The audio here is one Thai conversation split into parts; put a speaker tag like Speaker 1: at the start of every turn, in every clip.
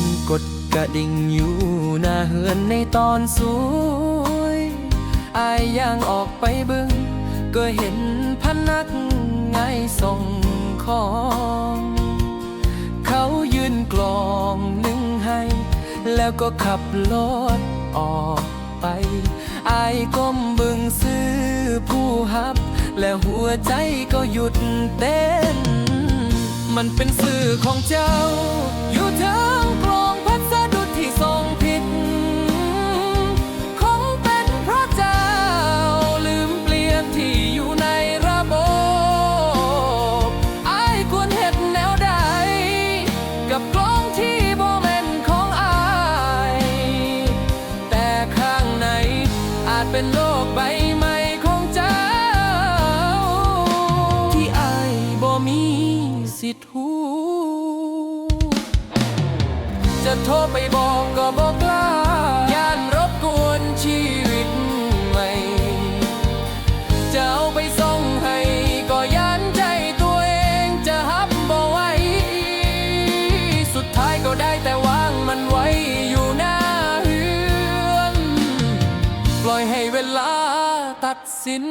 Speaker 1: นกดกระดิ่งอยู่หน้าเฮือนในตอนสวยอายย่างออกไปบึง ก็เห็นพนักงานส่งของ เขายืนกลองหนึ่งให้ แล้วก็ขับรถออกไปอายก้มบึงซื้อผู้ฮับ แล้วหัวใจก็หยุดเต้น มันเป็นสื่อของเจ้า อยู่ทางกลองพัสดุที่ส่งผิด คงเป็นเพราะเจ้าลืมเปลี่ยนที่อยู่ในระบบไอายควรเห็ดแนวใด กับกลองที่โบแมนของไอายแต่ข้างในอาจเป็นโลกใบใหม่ของเจ้า ที่ไอายบ่มีสิทธิ์หู จะโทรไปบอกก็บอกกล้าย่านรบกวนชีวิตใหม่ จะเอาไปส่งให้ก็ยันใจตัวเองจะฮับบ่ไหวสุดท้ายก็ได้แต่วางมันไว้อยู่หน้าเฮือน ปล่อยให้เวลาตัดสิน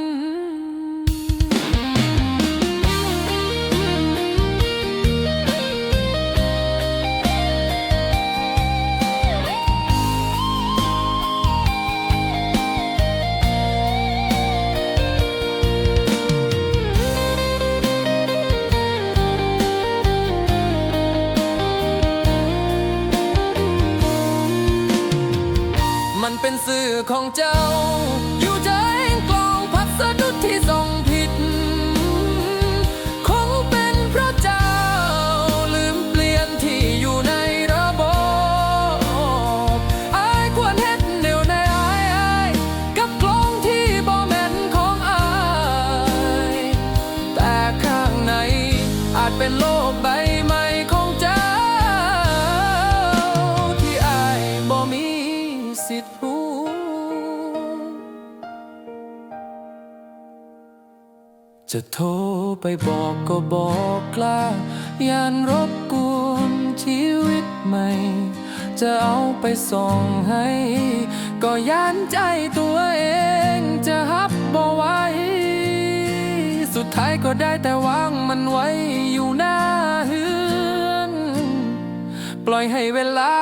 Speaker 1: เป็นสื่อของเจ้า จะโทรไปบอกก็บอกกล้าย่านรบกวนชีวิตใหม่ จะเอาไปส่งให้ ก็ย่านใจตัวเองจะฮับบ่ไหวสุดท้ายก็ได้แต่วางมันไว้อยู่หน้าเฮือน ปล่อยให้เวลา